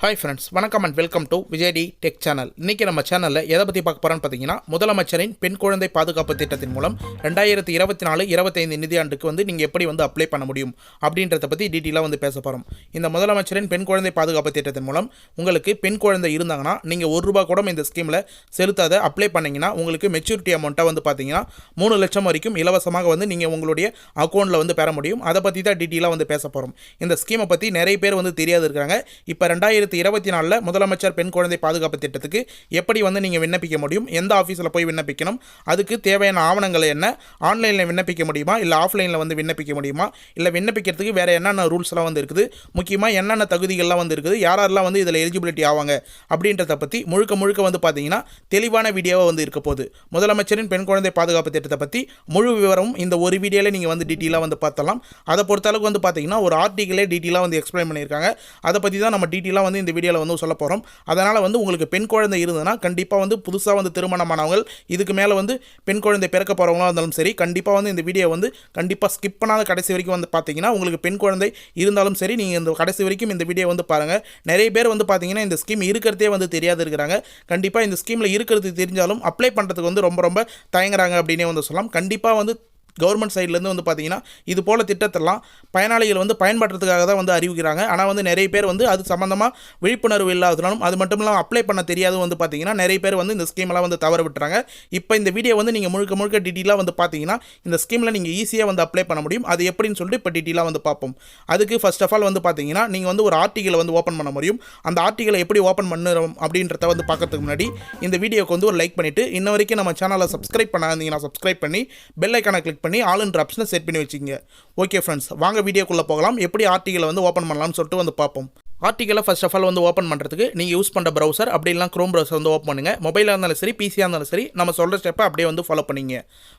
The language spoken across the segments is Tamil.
ஹாய் ஃப்ரெண்ட்ஸ் வணக்கம் and welcome to Vijayadi tech channel இன்றைக்கி நம்ம சேனலில் எதை பற்றி பார்க்க போகிறோன்னு பார்த்தீங்கன்னா முதலமைச்சரின் பெண் குழந்தை பாதுகாப்பு திட்டத்தின் மூலம் ரெண்டாயிரத்தி இருபத்தி நாலு இருபத்தைந்து நிதியாண்டுக்கு வந்து நீங்கள் எப்படி வந்து அப்ளை பண்ண முடியும் அப்படின்றத பற்றி டீட்டெயிலாக வந்து பேச போகிறோம் இந்த முதலமைச்சரின் பெண் குழந்தை பாதுகாப்பு திட்டத்தின் மூலம் உங்களுக்கு பெண் குழந்தை இருந்தாங்கன்னா நீங்கள் ஒரு ரூபா கூட இந்த ஸ்கீமில் செலுத்தாத அப்ளை பண்ணிங்கன்னா உங்களுக்கு மெச்சூரிட்டி அமௌண்ட்டை வந்து பார்த்தீங்கன்னா மூணு லட்சம் வரைக்கும் இலவசமாக வந்து நீங்கள் உங்களுடைய அக்கௌண்ட்டில் வந்து பெற முடியும். அதை பற்றி தான் டீட்டெயிலாக வந்து பேச போகிறோம் இந்த ஸ்கீமை பற்றி நிறைய பேர் வந்து தெரியாது இருக்காங்க இப்போ ரெண்டாயிரத்தி இருபத்தி நாலில் முதலமைச்சர் பெண் குழந்தை பாதுகாப்பு திட்டத்துக்கு எப்படி வந்து நீங்கள் விண்ணப்பிக்க முடியும்? எந்த ஆஃபீஸில் போய் விண்ணப்பிக்கணும்? அதுக்கு தேவையான ஆவணங்கள் என்ன? ஆன்லைனில் விண்ணப்பிக்க முடியுமா? இல்லை ஆஃப்லைனில் வந்து விண்ணப்பிக்க முடியுமா? இல்லை விண்ணப்பிக்கிறதுக்கு வேறு என்னென்ன ரூல்ஸ்லாம் வந்து இருக்குது? முக்கியமாக என்னென்ன தகுதிகள்லாம் வந்து இருக்குது? யாரெல்லாம் வந்து இதில் எலிஜிபிலிட்டி ஆவாங்க? அப்படின்றத பற்றி முழுக்க முழுக்க வந்து பார்த்தீங்கன்னா தெளிவான வீடியோவாக வந்து இருக்க போகுது. முதலமைச்சரின் பெண் குழந்தை பாதுகாப்பு திட்டத்தை பற்றி முழு விவரமும் இந்த ஒரு வீடியோவில் நீங்கள் வந்து டீட்டெயிலாக வந்து பார்த்தலாம் அதை பொறுத்தளவுக்கு வந்து பார்த்தீங்கன்னா ஒரு ஆர்டிகிளே டீட்டெயிலாக வந்து எக்ஸ்பிளைன் பண்ணியிருக்காங்க. அதை பற்றி தான் நம்ம டீட்டெயிலாக வந்து இந்த வீடியோவில் வந்து சொல்ல போகிறோம் அதனால் வந்து உங்களுக்கு பெண் குழந்தை இருந்ததுன்னா கண்டிப்பாக வந்து புதுசாக வந்து திருமணமானவங்க இதுக்கு மேலே வந்து பெண் குழந்தை பிறக்க போகிறவங்களா இருந்தாலும் சரி கண்டிப்பாக வந்து இந்த வீடியோ வந்து கண்டிப்பாக ஸ்கிப் பண்ணாத கடைசி வரைக்கும் வந்து பார்த்தீங்கன்னா உங்களுக்கு பெண் குழந்தை இருந்தாலும் சரி நீங்கள் இந்த கடைசி வரைக்கும் இந்த வீடியோ வந்து பாருங்கள் நிறைய பேர் வந்து பார்த்தீங்கன்னா இந்த ஸ்கீம் இருக்கிறதே வந்து தெரியாது இருக்கிறாங்க. கண்டிப்பாக இந்த ஸ்கீமில் இருக்கிறது தெரிஞ்சாலும் அப்ளை பண்ணுறதுக்கு வந்து ரொம்ப ரொம்ப தயங்குறாங்க அப்படின்னே வந்து சொல்லலாம். கண்டிப்பாக வந்து கவர்மெண்ட் சைட்லேருந்து வந்து பார்த்தீங்கன்னா இது போல் திட்டத்தெல்லாம் பயனாளிகள் வந்து பயன்படுறதுக்காக தான் வந்து அறிவிக்கிறாங்க ஆனால் வந்து நிறைய பேர் வந்து அது சம்மந்தமாக விழிப்புணர்வு இல்லாதனாலும் அது மட்டும் இல்லாமல் அப்ளை பண்ண தெரியாது வந்து பார்த்திங்கன்னா நிறைய பேர் வந்து இந்த ஸ்கீமெல்லாம் வந்து தவற விட்டுறாங்க. இப்போ இந்த வீடியோ வந்து நீங்கள் முழுக்க முழுக்க டீட்டெயிலாக வந்து பார்த்தீங்கன்னா இந்த ஸ்கீமில் நீங்கள் ஈஸியாக வந்து அப்ளை பண்ண முடியும். அது எப்படின்னு சொல்லிட்டு இப்போ டீட்டெயிலாக வந்து பார்ப்போம் அதுக்கு ஃபஸ்ட் ஆஃப் ஆல் வந்து பார்த்தீங்கன்னா நீங்கள் வந்து ஒரு ஆர்டிகளை வந்து ஓப்பன் பண்ண முடியும். அந்த ஆர்டிகளை எப்படி ஓப்பன் பண்ணுறோம் அப்படின்றத வந்து பார்க்கறதுக்கு முன்னாடி இந்த வீடியோக்கு வந்து ஒரு லைக் பண்ணிவிட்டு இன்ன வரைக்கும் நம்ம சேனலை சப்ஸ்கிரைப் பண்ணாதீங்கன்னா சப்ஸ்கிரைப் பண்ணி பெல் ஐக்கானை கிளிக் பண்ணி ஆளுன்ற ஆப்ஷனை செட் பண்ணி வச்சுங்க ஓகே ஃப்ரெண்ட்ஸ் வாங்க வீடியோக்குள்ளே போகலாம். எப்படி ஆர்டிகளை வந்து ஓப்பன் பண்ணலாம்னு சொல்லிட்டு வந்து பார்ப்போம். ஆர்டிகளை ஃபஸ்ட் ஆஃப் ஆல் வந்து ஓப்பன் பண்ணுறதுக்கு நீங்கள் யூஸ் பண்ணுற ப்ரௌசர் அப்படிலாம் க்ரோம் ப்ரௌசர் வந்து ஓப்பன் பண்ணுங்கள் மொபைலாக இருந்தாலும் சரி பிசியாக இருந்தாலும் சரி நம்ம சொல்கிற ஸ்டெப்பை அப்படியே வந்து ஃபாலோ பண்ணிங்க.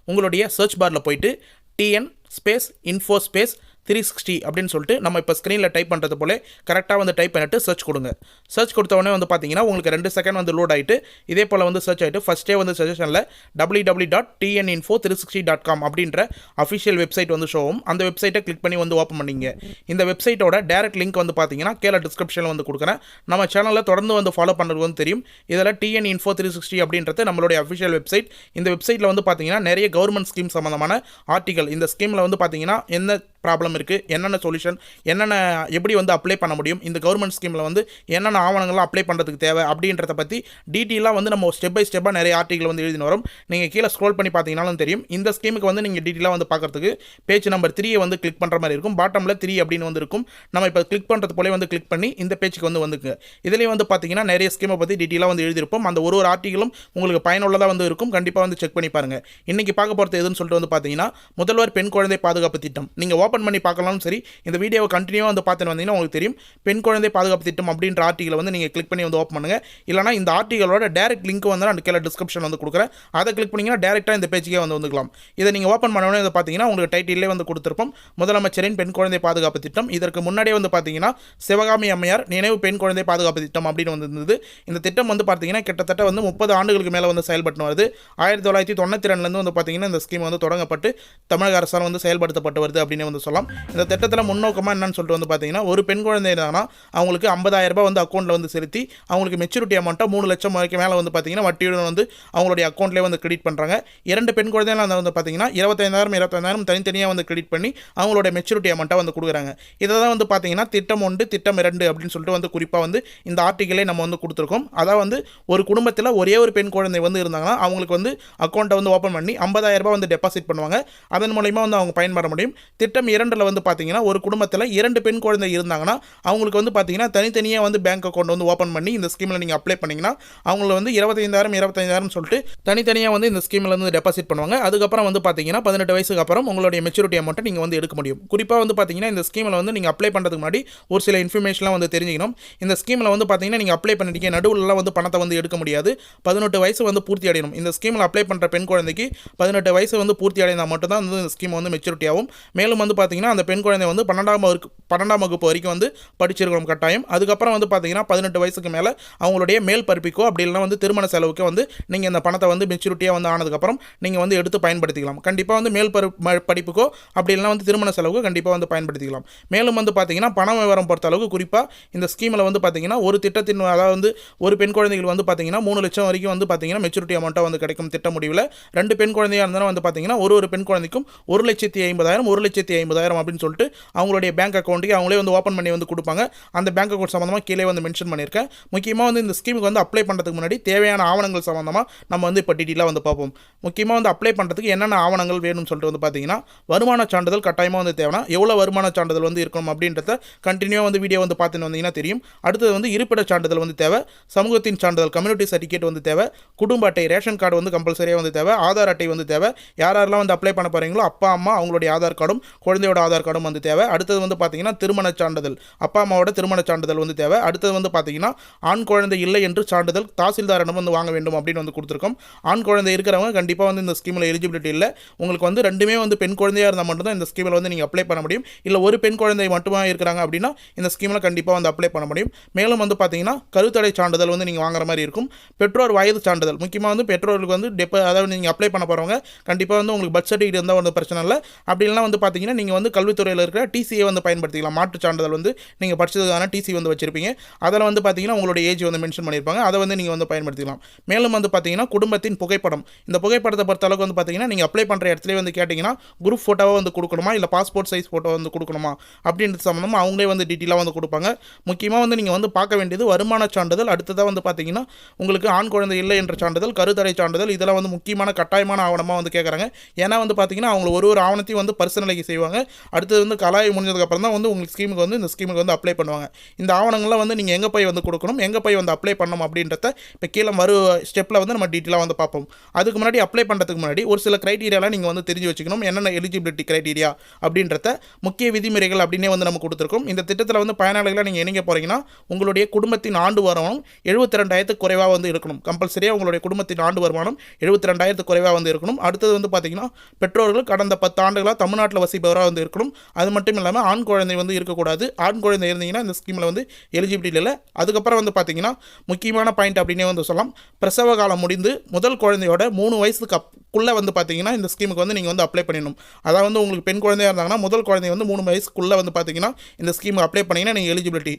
உங்களுடைய சர்ச் பாரில் போயிட்டு TN space info space three sixty அப்படின்னு சொல்லிட்டு நம்ம இப்போ ஸ்க்ரீனில் டைப் பண்ணுறது போல கரெக்டாக வந்து டைப் பண்ணிட்டு சர்ச் கொடுங்க. சர்ச் கொடுத்தவொடனே வந்து பார்த்தீங்கன்னா உங்களுக்கு ரெண்டு செகண்ட் வந்து லோட் ஆகிட்டு இதே போல் வந்து சர்ச் ஆகிட்டு ஃபஸ்ட்டே வந்து சஜஷனில் W W dot TN info three sixty dot com அப்படின்ற அஃபிஷியல் வெப்சைட் வந்து ஷோவும் அந்த வெப்சைட்டை கிளிக் பண்ணி வந்து ஓப்பன் பண்ணிங்க. இந்த வெப்சைட்டோட டேரக்ட் லிங்க் வந்து பார்த்தீங்கன்னா கீழே டிஸ்கிரிப்ஷனில் வந்து கொடுக்குறேன். நம்ம சேனலில் தொடர்ந்து வந்து ஃபாலோ பண்ணுறது வந்து தெரியும். இதில் டிஎன் இன்ஃபோ த்ரீ சிக்ஸ்டி அப்படின்றது நம்மளுடைய அஃபிஷியல் வெப்சைட் இந்த வெப்சைட்டில் வந்து பார்த்தீங்கன்னா நிறைய கவர்மெண்ட் ஸ்கீம் சம்மந்தமான ஆர்டிகல் இந்த ஸ்கீமில் வந்து பார்த்தீங்கன்னா என்ன ப்ராப்ளம் இருக்குது என்னென்ன சொல்யூஷன் என்னென்ன எப்படி வந்து அப்ளை பண்ண முடியும்? இந்த கவர்மெண்ட் ஸ்கீமில் வந்து என்னென்ன ஆவணங்கள்லாம் அப்ளை பண்ணுறதுக்கு தேவை? அப்படின்றத பற்றி டீட்டெயிலாக வந்து நம்ம ஸ்டெப் பை ஸ்டெப்பாக நிறைய ஆர்டிகல் வந்து எழுதினு வரும். நீங்கள் கீழே ஸ்க்ரோல் பண்ணி பார்த்தீங்கனாலும் தெரியும். இந்த ஸ்கீமுக்கு வந்து நீங்கள் டீட்டெயிலாக வந்து பார்க்குறதுக்கு பேஜ் நம்பர் த்ரீயை வந்து கிளிக் பண்ணுற மாதிரி இருக்கும். பாட்டமில் த்ரீ அப்படின்னு வந்து இருக்கும். நம்ம இப்போ கிளிக் பண்ணுறது போலே வந்து கிளிக் பண்ணி இந்த பேஜுக்கு வந்து வந்துங்க இதுலேயும் வந்து பார்த்தீங்கன்னா நிறைய ஸ்கீமை பற்றி டீட்டெயிலாக வந்து எழுதியிருப்போம். அந்த ஒரு ஒரு ஆர்டிகளும் உங்களுக்கு பயனுள்ளதாக வந்து இருக்கும். கண்டிப்பாக வந்து செக் பண்ணி பாருங்கள் இன்றைக்கி பார்க்க போகிறது எதுன்னு சொல்லிட்டு வந்து பார்த்தீங்கன்னா முதல்வர் பெண் குழந்தை பாதுகாப்பு திட்டம். நீங்கள் ஓப்பன் பண்ணி பார்க்கலாம்னு சரி இந்த வீடியோவை கண்டினியூவாக வந்து பார்த்துட்டு வந்தீங்கன்னா உங்களுக்கு தெரியும். பெண் குழந்தை பாதுகாப்பு திட்டம் அப்படின்ற ஆர்டிகளை வந்து நீங்கள் கிளிக் பண்ணி வந்து ஓப்பன் பண்ணுங்கள் இல்லைனா இந்த ஆர்டிகளோட டேரக்ட் லிங்க் வந்து நான் கீழே டிஸ்கிரிப்ஷன் வந்து கொடுக்குறேன். அதை கிளிக் பண்ணிங்கன்னா டேரெக்டாக இந்த பேஜுக்கே வந்து வந்துக்கலாம். இதை நீங்கள் ஓப்பன் பண்ண இதை பார்த்தீங்கன்னா உங்களுக்கு டைட்டிலே வந்து கொடுத்துருப்போம். முதலமைச்சரின் பெண் குழந்தை பாதுகாப்பு திட்டம். இதற்கு முன்னாடியே வந்து பார்த்தீங்கன்னா சிவகாமி அம்மையார் நினைவு பெண் குழந்தை பாதுகாப்பு திட்டம் அப்படின்னு வந்திருந்தது இந்த திட்டம் வந்து பார்த்தீங்கன்னா கிட்டத்தட்ட வந்து முப்பது ஆண்டுகளுக்கு மேலே வந்து செயல்பட்டு வருது. ஆயிரத்தி தொள்ளாயிரத்தி தொண்ணூற்றி ரெண்டுலேருந்து வந்து பார்த்தீங்கன்னா இந்த ஸ்கீம் வந்து தொடங்கப்பட்டு தமிழக அரசால் வந்து செயல்படுத்தப்பட்டு வருது அப்படின்னு வந்து சொல்லலாம். இந்த திட்டத்தில் முன்னோக்கமாக என்னன்னு சொல்லிட்டு வந்து பார்த்தீங்கன்னா ஒரு பெண் குழந்தை இருந்தாங்கன்னா அவங்களுக்கு ஐம்பதாயிரம் ரூபாய் வந்து அக்கௌண்ட்டில் வந்து செலுத்தி அவங்களுக்கு மெச்சூரிட்டி அமௌண்ட்டாக மூணு லட்சம் வரைக்கும் மேலே வந்து பார்த்தீங்கன்னா வட்டியுடன் வந்து அவங்களுடைய அக்கௌண்ட்லேயே வந்து கிரெடிட் பண்ணுறாங்க இரண்டு பெண் குழந்தைகள் வந்து பார்த்தீங்கன்னா இருபத்தைந்தாயிரம் இருபத்தைந்தாயிரம் தனித்தனியாக வந்து கிரெடிட் பண்ணி அவங்களோட மெச்சூரிட்டி அமௌண்ட்டாக வந்து கொடுக்குறாங்க. இதை தான் வந்து பார்த்தீங்கன்னா திட்டம் ஒன்று திட்டம் இரண்டு அப்படின்னு சொல்லிட்டு வந்து குறிப்பாக வந்து இந்த ஆர்டிகளே நம்ம வந்து கொடுத்துருக்கோம். அதான் வந்து ஒரு குடும்பத்தில் ஒரே ஒரு பெண் குழந்தை வந்து இருந்தாங்கன்னா அவங்களுக்கு வந்து அக்கௌண்ட்டை வந்து ஓப்பன் பண்ணி ஐம்பதாயிரம் ரூபாய் வந்து டெபாசிட் பண்ணுவாங்க. அதன் மூலயமா வந்து அவங்க பயன்பெற முடியும். திட்டம் இரண்டில் வந்து பார்த்தீங்கன்னா ஒரு குடும்பத்தில் இரண்டு பெண் குழந்தை இருந்தாங்கன்னா அவங்களுக்கு வந்து பார்த்தீங்கன்னா தனித்தனியாக வந்து பேங்க் அக்கௌண்ட் வந்து ஓப்பன் பண்ணி இந்த ஸ்கீமில் நீங்கள் அப்ளை பண்ணிங்கன்னா அவங்கள வந்து இருபத்தைந்தாயிரம் இருபத்தைந்தாயிரம் சொல்லிட்டு தனித்தனியாக வந்து இந்த ஸ்கீமில் வந்து டெபாசிட் பண்ணுவாங்க. அதுக்கப்புறம் வந்து பார்த்தீங்கன்னா பதினெட்டு வயசுக்கு அப்புறம் உங்களுடைய மெச்சூரிட்டி அமௌண்ட்டை நீங்கள் வந்து எடுக்க முடியும். குறிப்பாக வந்து பார்த்தீங்கன்னா இந்த ஸ்கீமில் வந்து நீங்கள் அப்ளை பண்ணுறதுக்கு முன்னாடி ஒரு சில இன்ஃபர்மேஷன்லாம் வந்து தெரிஞ்சுக்கணும். இந்த ஸ்கீமில் வந்து பார்த்தீங்கன்னா நீங்கள் அப்ளை பண்ணிட்டீங்க நடுவில்லாம் வந்து பணத்தை வந்து எடுக்க முடியாது. பதினெட்டு வயசு வந்து பூர்த்தி அடையணும். இந்த ஸ்கீமில் அப்ளை பண்ணுற பெண் குழந்தைக்கு பதினெட்டு வயசு வந்து பூர்த்தி அடைந்தால் மட்டும்தான் வந்து இந்த ஸ்கீம் வந்து மெச்சூரிட்டி ஆகும். மேலும் வந்து பார்த்தீங்கன்னா அந்த பெண் குழந்தை வந்து பன்னெண்டாம் வகுப்பு பன்னெண்டாம் வகுப்பு வரைக்கும் வந்து படிச்சிருக்கணும் கட்டாயம். அதுக்கப்புறம் வந்து பார்த்தீங்கன்னா பதினெட்டு வயசுக்கு மேலே அவங்களுடைய மேல் பருப்பிக்கோ அப்படி இல்லைனா வந்து திருமண செலவுக்கு வந்து நீங்கள் இந்த பணத்தை வந்து மெச்சூரிட்டியாக வந்து ஆனதுக்கப்புறம் நீங்கள் வந்து எடுத்து பயன்படுத்திக்கலாம். கண்டிப்பாக வந்து மேல் பரு படிப்புக்கோ அப்படி இல்லைனா வந்து திருமண செலவுக்கோ கண்டிப்பாக வந்து பயன்படுத்திக்கலாம். மேலும் வந்து பார்த்தீங்கன்னா பண விவரம் பொறுத்த அளவுக்கு குறிப்பாக இந்த ஸ்கீமில் வந்து பார்த்தீங்கன்னா ஒரு திட்டத்தின் அதாவது வந்து ஒரு பெண் குழந்தைகள் வந்து பார்த்தீங்கன்னா மூணு லட்சம் வரைக்கும் வந்து பார்த்தீங்கன்னா மெச்சூரிட்டி அமௌண்ட்டாக வந்து கிடைக்கும் திட்ட முடிவில் ரெண்டு பெண் குழந்தையாக இருந்தாலும் வந்து பார்த்தீங்கன்னா ஒரு ஒரு பெண் குழந்தைக்கும் ஒரு லட்சத்தி ஐம்பதாயிரம் ஒரு லட்சத்தி ஐம்பதாயிரம் அப்படின்னு சொல்லிட்டு அவங்களுடைய பேங்க் அக்கௌண்ட்டுக்கு அவங்களே வந்து ஓப்பன் பண்ணி வந்து கொடுப்பாங்க. அந்த பேங்க் அக்கௌண்ட் சம்மந்தமாக கீழே வந்து மென்ஷன் பண்ணியிருக்கேன். முக்கியமாக வந்து இந்த ஸ்கீமுக்கு வந்து அப்ளை பண்ணுறதுக்கு முன்னாடி தேவையான ஆவணங்கள் சம்மந்தமாக நம்ம வந்து இப்போ டீட்டெயிலாக வந்து பார்ப்போம். முக்கியமாக வந்து அப்ளை பண்ணுறதுக்கு என்னென்ன ஆவணங்கள் வேணும்னு சொல்லிட்டு வந்து பார்த்தீங்கன்னா வருமான சான்றிதழ் கட்டாயமாக வந்து தேவைன்னா எவ்வளோ வருமான சான்றிதழ் வந்து இருக்கணும் அப்படின்றத கண்டினியூவாக வந்து வீடியோ வந்து பார்த்துன்னு வந்தீங்கன்னா தெரியும். அடுத்தது வந்து இருப்பிட சான்றிதழ் வந்து தேவை சமூகத்தின் சான்றிதழ் கம்யூனிட்டி சர்டிஃபிகேட் வந்து தேவை குடும்ப அட்டை ரேஷன் கார்டு வந்து கம்பல்சரியாக வந்து தேவை ஆதார் அட்டை வந்து தேவை. யார் யாரெல்லாம் வந்து அப்ளை பண்ண போகிறீங்களோ அப்பா அம்மா அவங்களுடைய ஆதார் கார்டும் குழந்தையோட ஆதார் கார்டும் வந்து தேவை. அடுத்தது வந்து பார்த்தீங்கன்னா திருமண சான்றிதழ். அப்பா அம்மாவோட திருமண சான்றிதழ் வந்து தேவை. அடுத்தது வந்து பார்த்தீங்கன்னா ஆண் குழந்தை இல்லை என்று சான்றிதழ் தாசில்தாரிடம் வந்து வாங்க வேண்டும் அப்படின்னு வந்து கொடுத்துருக்கோம். ஆண் குழந்தை இருக்கிறவங்க கண்டிப்பாக வந்து இந்த ஸ்கீமில் எலிஜிபிலிட்டி இல்லை. உங்களுக்கு வந்து ரெண்டுமே வந்து பெண் குழந்தையாக இருந்தால் மட்டும்தான் இந்த ஸ்கீமில் வந்து நீங்கள் அப்ளை பண்ண முடியும். இல்லை ஒரு பெண் குழந்தை மட்டுமே இருக்கிறாங்க அப்படின்னா இந்த ஸ்கீமில் கண்டிப்பாக வந்து அப்ளை பண்ண முடியும். மேலும் வந்து பார்த்தீங்கன்னா கருத்தடை சான்றிதழ் வந்து நீங்கள் வாங்குற மாதிரி இருக்கும். பெற்றோர் வயது சான்றிதழ். முக்கியமாக வந்து பெற்றோர்களுக்கு வந்து டெப்ப அதாவது நீங்கள் அப்ளை பண்ண போகிறவங்க கண்டிப்பாக வந்து உங்களுக்கு பர்த் சர்டிஃபிகேட் இருந்தால் வந்து பிரச்சனை இல்லை. அப்படி இல்லைனா வந்து பார்த்தீங்கன்னா நீங்கள் வந்து கல்வித்துறையில் இருக்கிற டிசியை வந்து பயன்படுத்திக்கலாம். மாற்றுச் சான்றிதழ் வந்து நீங்கள் படித்ததுக்கான டிசி வந்து வச்சுருப்பீங்க. அதில் வந்து பார்த்தீங்கன்னா உங்களுடைய ஏஜ் வந்து மென்ஷன் பண்ணியிருப்பாங்க. அதை வந்து நீங்கள் வந்து பயன்படுத்திக்கலாம். மேலும் வந்து பார்த்தீங்கன்னா குடும்பத்தின் புகைப்படம். இந்த புகைப்படத்தை பொறுத்த அளவுக்கு வந்து பார்த்தீங்கன்னா நீங்கள் அப்ளை பண்ணுற இடத்துல வந்து கேட்டிங்கன்னா குரூப் ஃபோட்டோவை வந்து கொடுக்கணுமா? இல்லை பாஸ்போர்ட் சைஸ் ஃபோட்டோ வந்து கொடுக்கணுமா? அப்படின்றது சம்மந்தமாக அவங்களே வந்து டீட்டெயிலாக வந்து கொடுப்பாங்க. முக்கியமாக வந்து நீங்கள் வந்து பார்க்க வேண்டியது வருமான சான்றிதழ். அடுத்ததாக வந்து பார்த்தீங்கன்னா உங்களுக்கு ஆண் குழந்தை இல்லை என்ற சான்றிதழ் கருத்தடை சான்றிதழ். இதெல்லாம் வந்து முக்கியமான கட்டாயமான ஆவணமாக வந்து கேட்குறாங்க ஏன்னா வந்து பார்த்தீங்கன்னா அவங்க ஒரு ஒரு ஆவணத்தையும் வந்து பரிசீலனைக்கு செய்வாங்க. அடுத்தது வந்து கலாய் முடிஞ்சதுக்கப்புறம் தான் வந்து உங்களுக்கு ஸ்கீமுக்கு வந்து இந்த ஸ்கீமுக்கு வந்து அப்ளை பண்ணுவாங்க. இந்த ஆவணங்கள்லாம் வந்து நீங்கள் எங்கே போய் வந்து கொடுக்கணும்? எங்கே போய் வந்து அப்ளை பண்ணணும் அப்படின்றத இப்போ கீழே மறு ஸ்டெப்பில் வந்து நம்ம டீட்டெயிலாக வந்து பார்ப்போம். அதுக்கு முன்னாடி அப்ளை பண்ணுறதுக்கு முன்னாடி ஒரு சில க்ரைட்டீரியாலாம் நீங்கள் வந்து தெரிஞ்சு வச்சுக்கணும். என்னென்ன எலிஜிபிலிட்டி க்ரைட்டீரியா அப்படின்றத முக்கிய விதிமுறைகள் அப்படின்னே வந்து நம்ம கொடுத்துருக்கோம். இந்த திட்டத்தில் வந்து பயனாளிகளாக நீங்கள் இணைங்க போகிறீங்கன்னா உங்களுடைய குடும்பத்தின் ஆண்டு வருமானம் எழுபத்தி ரெண்டாயிரத்துக்கு குறைவாக வந்து இருக்கணும். கம்பல்சரியாக உங்களுடைய குடும்பத்தின் ஆண்டு வருமானம் எழுபத்தி ரெண்டாயிரத்துக்கு குறைவாக வந்து இருக்கணும். அடுத்தது வந்து பார்த்தீங்கன்னா பெற்றோர்கள் கடந்த பத்து ஆண்டுகளாக தமிழ்நாட்டில் வசிப்பவராக வந்து இருக்கணும். அது மட்டும் இல்லாமல் ஆண் குழந்தை வந்து இருக்கக்கூடாது. ஆண் குழந்தை இருந்தீங்கன்னா இந்த ஸ்கீமில் வந்து எலிஜிபிலிட்டி இல்லை. அதுக்கப்புறம் வந்து பார்த்தீங்கன்னா முக்கியமான பாயிண்ட் அப்படின்னே வந்து சொல்லலாம். பிரசவ காலம் முடிந்து முதல் குழந்தையோட மூணு வயசுக்கு அப்புள்ளே வந்து பார்த்தீங்கன்னா இந்த ஸ்கீமுக்கு வந்து நீங்கள் வந்து அப்ளை பண்ணிடணும். அதாவது வந்து உங்களுக்கு பெண் குழந்தையாக இருந்தாங்கன்னா முதல் குழந்தை வந்து மூணு வயசுக்குள்ளே வந்து பார்த்தீங்கன்னா இந்த ஸ்கீமுக்கு அப்ளை பண்ணிங்கன்னா நீங்கள் எலிஜிபிலிட்டி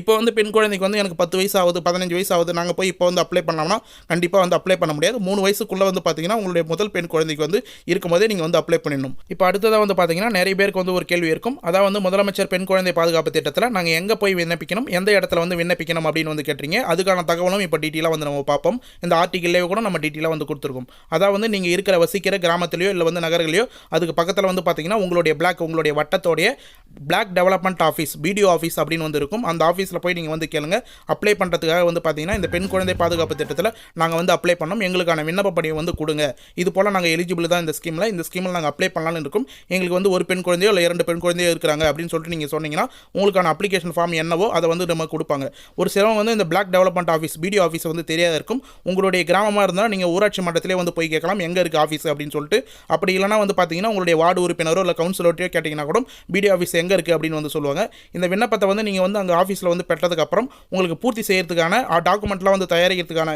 இப்போ வந்து பெண் குழந்தைக்கு வந்து எனக்கு பத்து வயசு ஆகுது பதினஞ்சு வயசு ஆகுது நாங்கள் போய் இப்போ வந்து அப்ளை பண்ணோம்னா கண்டிப்பாக வந்து அப்ளை பண்ண முடியாது. மூணு வயசுக்குள்ளே வந்து பார்த்தீங்கன்னா உங்களுடைய முதல் பெண் குழந்தைக்கு வந்து இருக்கும்போதே நீங்கள் வந்து அப்ளை பண்ணிடணும். இப்போ அடுத்ததாக வந்து பார்த்தீங்கன்னா நிறைய பேருக்கு வந்து ஒரு கேள்வி இருக்கும். அதாவது வந்து முதலமைச்சர் பெண் குழந்தை பாதுகாப்பு திட்டத்தில் நாங்கள் எங்கே போய் விண்ணப்பிக்கணும்? எந்த இடத்துல வந்து விண்ணப்பிக்கணும் அப்படின்னு வந்து கேட்டீங்க. அதுக்கான தகவலும் இப்போ டீட்டெயிலாக வந்து நம்ம பார்ப்போம். இந்த ஆர்டிக்கல்லே கூட நம்ம டீட்டெயிலாக வந்து கொடுத்துருக்கோம். அதாவது வந்து நீங்கள் இருக்கிற வசிக்கிற கிராமத்திலையோ இல்லை வந்து நகரங்களையோ அதுக்கு பக்கத்தில் வந்து பார்த்தீங்கன்னா உங்களுடைய பிளாக் உங்களுடைய வட்டத்தோடைய block development office BDO office அப்படின்னு வந்து இருக்கும். அந்த ஆஃபீஸில் போய் நீங்கள் வந்து கேளுங்க. அப்ளை பண்ணுறதுக்காக வந்து பார்த்தீங்கன்னா இந்த பெண் குழந்தை பாதுகாப்பு திட்டத்தில் நாங்கள் வந்து அப்ளை பண்ணோம். எங்களுக்கான விண்ணப்ப படியை வந்து கொடுங்க. இது போல் நாங்கள் எலிஜிபிள் தான் இந்த ஸ்கீமில் இந்த ஸ்கீமில் நாங்கள் அப்ளை பண்ணலாம்னு இருக்கும். எங்களுக்கு வந்து ஒரு பெண் குழந்தையோ இல்லை இரண்டு பெண் குழந்தையோ இருக்கிறாங்க அப்படின்னு சொல்லிட்டு நீங்கள் சொன்னீங்கன்னா உங்களுக்கான அப்ளிகேஷன் ஃபார்ம் என்னவோ அதை வந்து நம்ம கொடுப்பாங்க. ஒரு சிலவங்க வந்து இந்த block development office BDO office வந்து தெரியாத இருக்கும். உங்களுடைய கிராமமாக இருந்தால் நீங்கள் ஊராட்சி மன்றத்திலே வந்து போய் கேட்கலாம். எங்கே இருக்குது ஆஃபீஸ் அப்படின்னு சொல்லிட்டு. அப்படி இல்லைனா வந்து பார்த்தீங்கன்னா உங்களுடைய வார்டு உறுப்பினரோ இல்லை கவுன்சிலர்ட்டையோ கேட்டிங்கன்னா கூட பிடிஓ ஆஃபீஸ் எங்கே இருக்குது அப்படின்னு வந்து சொல்லுவாங்க. இந்த விண்ணப்பத்தை வந்து நீங்கள் வந்து அங்கே ஆஃபீஸில் வந்து பெற்றதுக்கப்புறம் உங்களுக்கு பூர்த்தி செய்யறதுக்கான டாக்குமெண்ட்லாம் வந்து தயாரிக்கிறதுக்கான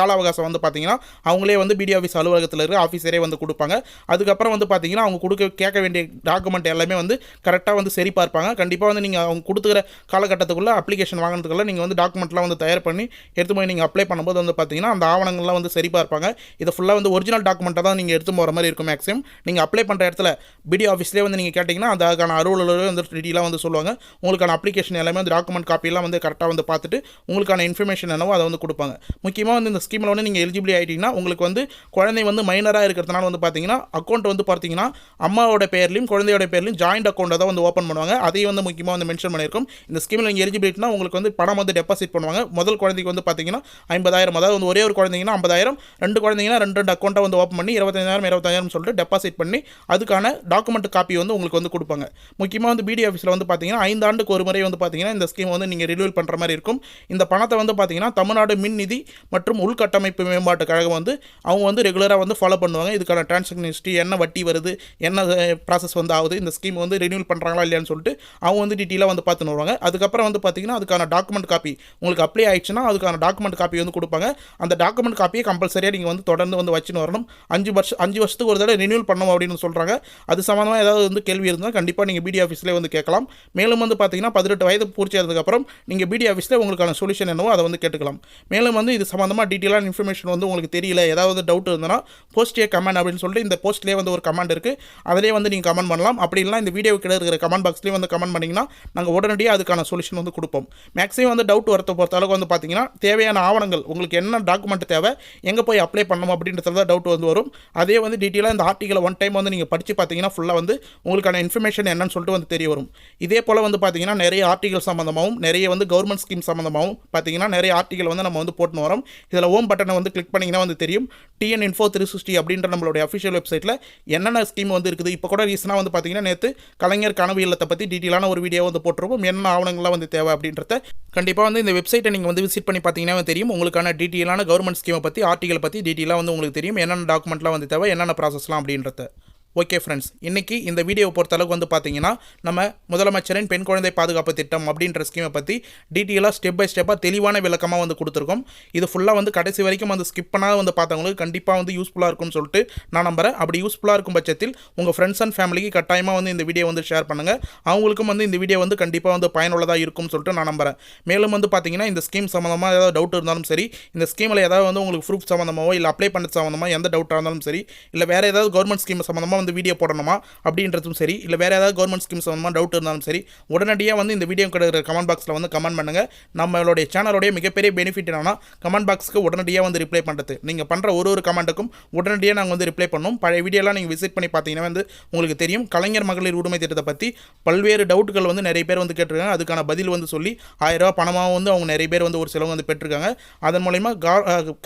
கால அவகாசம் வந்து பார்த்தீங்கன்னா அவங்களே வந்து பிடி ஆஃபீஸ் அலுவலகத்தில் இருக்க ஆஃபீஸரே வந்து கொடுப்பாங்க. அதுக்கப்புறம் வந்து பார்த்தீங்கன்னா அவங்க கொடுக்க கேட்க வேண்டிய டாக்குமெண்ட் எல்லாமே வந்து கரெக்டாக வந்து சரி பார்ப்பாங்க கண்டிப்பாக வந்து நீங்கள் அவங்க கொடுத்துக்கிற காலகட்டத்துக்குள்ளே அப்ளிகேஷன் வாங்கினதுக்குள்ள நீங்கள் வந்து டாக்குமெண்ட்லாம் வந்து தயார் பண்ணி எடுத்து போய் நீங்கள் அப்ளை பண்ணும்போது வந்து பார்த்தீங்கன்னா அந்த ஆவணங்கள்லாம் வந்து சரி பார்ப்பாங்க இதை ஃபுல்லாக வந்து ஒரிஜினல் டாக்குமெண்ட்டாக தான் நீங்கள் எடுத்து போகிற மாதிரி இருக்கும் மேக்ஸிமம் நீங்கள் அப்ளை பண்ணுற இடத்துல பிடி ஆஃபீஸ்லேயே வந்து நீங்கள் கேட்டிங்கன்னா அதுக்கான அலுவலர் வந்து டீட்டெயிலாக வந்து சொல்லுவாங்க. உங்களுக்கான அப்ளிகேஷன் எல்லாமே வந்து டாக்குமெண்ட் காப்பியெல்லாம் வந்து கரெக்டாக வந்து பார்த்துட்டு உங்களுக்கான இன்ஃபர்மேஷன் என்னவோ அதை வந்து கொடுப்பாங்க. முக்கியமாக வந்து இந்த ஸ்கீமில் வந்து நீங்கள் எலிஜிபிளி ஆகிட்டீங்கன்னா உங்களுக்கு வந்து குழந்தை வந்து மைனராக இருக்கிறதுனால வந்து பார்த்தீங்கன்னா அக்கௌண்ட் வந்து பார்த்தீங்கன்னா அம்மாவோட பேர்லையும் குழந்தையோட பேர்லையும் ஜாயிண்ட் அக்கௌண்ட்டை தான் வந்து ஓப்பன் பண்ணுவாங்க. அதையும் வந்து முக்கியமாக வந்து மென்ஷன் பண்ணியிருக்கும். இந்த ஸ்கீமில் நீங்கள் எலிஜிபிலிட்டினா உங்களுக்கு வந்து பணம் வந்து டெபாசிட் பண்ணுவாங்க. முதல் குழந்தைக்கு வந்து பார்த்தீங்கன்னா ஐம்பதாயிரம். அதாவது வந்து ஒரே ஒரு குழந்தைங்கன்னா ஐம்பதாயிரம். ரெண்டு குழந்தைங்கன்னா ரெண்டு ரெண்டு அக்கௌண்ட்டை வந்து ஓப்பன் பண்ணி இருபத்தஞ்சாயிரம் இருபத்தாயிரம் சொல்லிட்டு டெபாசிட் பண்ணி அதுக்கான டாக்குமெண்ட் காப்பி வந்து உங்களுக்கு வந்து கொடுப்பாங்க. முக்கியமாக வந்து பிடி ஆஃபீஸில் வந்து பார்த்தீங்கன்னா ஐந்து ஆண்டுக்கு ஒரு முறை வந்து பார்த்தீங்கன்னா இந்த ஸ்கீம் வந்து நீங்கள் ரினியூவல் பண்ணுற மாதிரி இருக்கும். இந்த பணத்தை வந்து பார்த்தீங்கன்னா தமிழ்நாடு மின் நிதி மற்றும் உள் உள்கட்டமைப்பு மேம்பாட்டு கழகம் வந்து அவங்க வந்து ரெகுலராக வந்து ஃபாலோ பண்ணுவாங்க. இதுக்கான டிரான்சாக்ஷன் ஹிஸ்ட்ரி என்ன வட்டி வருது என்ன ப்ராசஸ் வந்து ஆகுது இந்த ஸ்கீம் வந்து ரினியூல் பண்ணுறாங்களா இல்லையான்னு சொல்லிட்டு அவங்க வந்து டீட்டெயிலாக வந்து பார்த்துன்னு வருவாங்க. அதுக்கப்புறம் வந்து பார்த்தீங்கன்னா அதுக்கான டாக்குமெண்ட் காப்பி உங்களுக்கு அப்ளை ஆயிடுச்சுன்னா அதுக்கான டாக்குமெண்ட் காப்பி வந்து கொடுப்பாங்க. அந்த டாக்குமெண்ட் காப்பியை கம்பல்சரியாக நீங்கள் வந்து தொடர்ந்து வந்து வச்சுன்னு வரணும். அஞ்சு வருஷம் அஞ்சு வருஷத்துக்கு ஒரு தடவை ரினியூல் பண்ணணும் அப்படின்னு சொல்கிறாங்க அது சம்மந்தமாக ஏதாவது வந்து கேள்வி இருந்தால் கண்டிப்பாக நீங்கள் பிடி ஆஃபீஸ்லேயே வந்து கேட்கலாம். மேலும் வந்து பார்த்தீங்கன்னா பதினெட்டு வயது பூர்த்தி ஆகிறதுக்கப்புறம் நீங்கள் பிடி ஆஃபீஸில் உங்களுக்கான சொல்யூஷன் என்னவோ அதை வந்து கேட்டுக்கலாம். மேலும் வந்து இது சம்மந்தமாக டீட்டெயிலான இன்ஃபர்மேஷன் வந்து உங்களுக்கு தெரியல ஏதாவது டவுட் இருந்தனா போஸ்ட் ஏ கமெண்ட் அப்படின்னு சொல்லிட்டு இந்த போஸ்ட்லேயே வந்து ஒரு கமெண்ட் இருக்குது அதிலே வந்து நீங்கள் கமெண்ட் பண்ணலாம். அப்படி இல்லைனா இந்த வீடியோ கிட்ட இருக்கிற கமெண்ட் பாக்ஸ்லேயே வந்து கமெண்ட் பண்ணிங்கன்னா நாங்கள் உடனடியாக அதுக்கான சொல்யூஷன் வந்து கொடுப்போம். மேக்ஸிமம் வந்து டவுட் வரத்தை பொறுத்த அளவுக்கு வந்து பார்த்தீங்கன்னா தேவையான ஆவணங்கள் உங்களுக்கு என்ன டாக்குமெண்ட் தேவை எங்கே போய் அப்ளை பண்ணணும் அப்படின்றதுல தான் டவுட் வந்து வரும். அதே வந்து டீட்டெயிலாக இந்த ஆர்டிக்கலை ஒன் டைம் வந்து நீங்கள் படித்து பார்த்தீங்கன்னா ஃபுல்லாக வந்து உங்களுக்கான இன்ஃபர்மேஷன் என்னன்னு சொல்லிட்டு வந்து தெரிய வரும். இதே போல் வந்து பார்த்தீங்கன்னா நிறைய ஆர்டிகல் சம்மந்தமாகவும் நிறைய வந்து கவர்மெண்ட் ஸ்கீம் சம்மந்தமாகவும் பார்த்தீங்கன்னா நிறைய ஆர்டிகல் வந்து நம்ம வந்து போட்டுன்னு வரோம். இதில் ஓம் பட்டனை வந்து கிளிக் பண்ணிங்கன்னா வந்து தெரியும். டிஎன் இன்ஃபோ த்ரீ சிக்ஸ்டி அப்படின்ற நம்மளுடைய அஃபிஷியல் வெப்சைட்டில் என்னென்ன ஸ்கீம் வந்து இருக்குது. இப்போ கூட ரீசனாக வந்து பார்த்தீங்கன்னா நேற்று கலைஞர் கனவு இல்லத்தை பற்றி டீட்டெயிலான ஒரு வீடியோ வந்து போட்டிருப்போம். என்ன ஆவணங்கள்லாம் வந்து தேவை அப்படின்றத கண்டிப்பாக வந்து இந்த வெப்சைட்டை நீங்கள் வந்து விசிட் பண்ணி பார்த்தீங்கன்னா தெரியும். உங்களுக்கான டீட்டெயிலான கவர்மெண்ட் ஸ்கீமை பற்றி ஆர்டிகல் பற்றி டீட்டெயிலாக வந்து உங்களுக்கு தெரியும். என்னென்ன டாக்குமெண்ட்லாம் வந்து தேவை என்னென்ன ப்ராசஸ்லாம் அப்படின்றத. ஓகே ஃப்ரெண்ட்ஸ் இன்றைக்கி இந்த வீடியோவை பொறுத்தளவுக்கு வந்து பார்த்தீங்கன்னா நம்ம முதலமைச்சரின் பெண் குழந்தை பாதுகாப்பு திட்டம் அப்படின்ற ஸ்கீமை பற்றி டீட்டெயிலாக ஸ்டெப் பை ஸ்டெப்பாக தெளிவான விளக்கமாக வந்து கொடுத்துருக்கோம். இது ஃபுல்லாக வந்து கடைசி வரைக்கும் வந்து ஸ்கிப் பண்ணாத வந்து பார்த்தவங்களுக்கு கண்டிப்பாக வந்து யூஸ்ஃபுல்லாக இருக்கும்னு சொல்லிட்டு நான் நம்புறேன். அப்படி யூஸ்ஃபுல்லாக இருக்கும் பட்சத்தில் உங்கள் ஃப்ரெண்ட்ஸ் அண்ட் ஃபேமிலிக்கு கட்டாயமாக வந்து இந்த வீடியோ வந்து ஷேர் பண்ணுங்கள் அவங்களுக்கும் வந்து இந்த வீடியோ வந்து கண்டிப்பாக வந்து பயனுள்ளதாக இருக்கும்னு சொல்லிட்டு நான் நம்புறேன். மேலும் வந்து பார்த்தீங்கன்னா இந்த ஸ்கீம் சம்மந்தமாக ஏதாவது டவுட் இருந்தாலும் சரி இந்த ஸ்கீமில் ஏதாவது வந்து உங்களுக்கு ப்ரூஃப் சம்மந்தமாக இல்லை அப்ளை பண்ண சம்மந்தமாக எந்த டவுட்டாக இருந்தாலும் சரி இல்லை வேறு ஏதாவது கவர்மெண்ட் ஸ்கீம் சம்மந்தமாக வந்து வீடியோ போடணுமா? அப்படின்றதும் சரி. இல்லை வேறு ஏதாவது கவர்மெண்ட் ஸ்கீம் சம்மந்தமாக டவுட் இருந்தாலும் சரி உடனடியாக வந்து இந்த வீடியோ கிடைக்கிற கமெண்ட் பாக்ஸில் வந்து கமெண்ட் பண்ணுங்கள் நம்மளுடைய சேனலோடைய மிகப்பெரிய பெனிஃபிட் என்னன்னா கமெண்ட் பாக்ஸ்க்கு உடனடியாக வந்து ரிப்ளை பண்ணுறது நீங்கள் பண்ணுற ஒரு ஒரு கமெண்ட்டுக்கும் உடனடியாக நாங்கள் வந்து ரிப்ளை பண்ணோம் பழைய வீடியோலாம் நீங்கள் விசிட் பண்ணி பார்த்தீங்கன்னா வந்து உங்களுக்கு தெரியும். கலைஞர் மகளிர் உரிமை திட்டத்தை பற்றி பல்வேறு டவுட்டுகள் வந்து நிறைய பேர் வந்து கேட்டிருக்காங்க. அதுக்கான பதில் வந்து சொல்லி ஆயிரம் பணமாக வந்து அவங்க நிறைய பேர் வந்து ஒரு சிலவங்க வந்து பெற்றிருக்காங்க. அதன் மூலயமா கா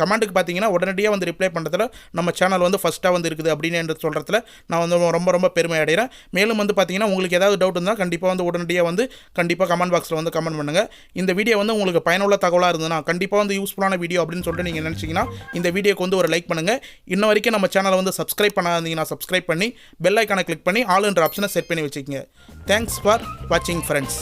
கமெண்ட்டுக்கு பார்த்தீங்கன்னா உடனடியாக வந்து ரிப்ளை பண்ணுறதுல நம்ம சேனல் வந்து ஃபஸ்ட்டாக வந்து இருக்குது அப்படின்னு சொல்கிறதுல நான் வந்து ரொம்ப ரொம்ப பெருமை அடைகிறேன். மேலும் வந்து பார்த்தீங்கன்னா உங்களுக்கு ஏதாவது டவுட் இருந்தால் கண்டிப்பாக வந்து உடனடியாக வந்து கண்டிப்பாக கமெண்ட் பாக்ஸில் வந்து கமெண்ட் பண்ணுங்கள் இந்த வீடியோ வந்து உங்களுக்கு பயனுள்ள தகவலாக இருந்ததுன்னா கண்டிப்பாக வந்து யூஸ்ஃபுல்லான வீடியோ அப்படின்னு சொல்லிட்டு நீங்கள் நினச்சிங்கன்னா இந்த வீடியோக்கு வந்து ஒரு லைக் பண்ணுங்கள் இன்ன வரைக்கும் நம்ம சேனலை வந்து சப்ஸ்கிரைப் பண்ணாதீங்கன்னா சப்ஸ்கிரைப் பண்ணி பெல் ஐக்கானை கிளிக் பண்ணி ஆல் என்ற ஆப்ஷனை செட் பண்ணி வச்சுக்கோங்க. தேங்க்ஸ் ஃபார் வாட்சிங் ஃப்ரெண்ட்ஸ்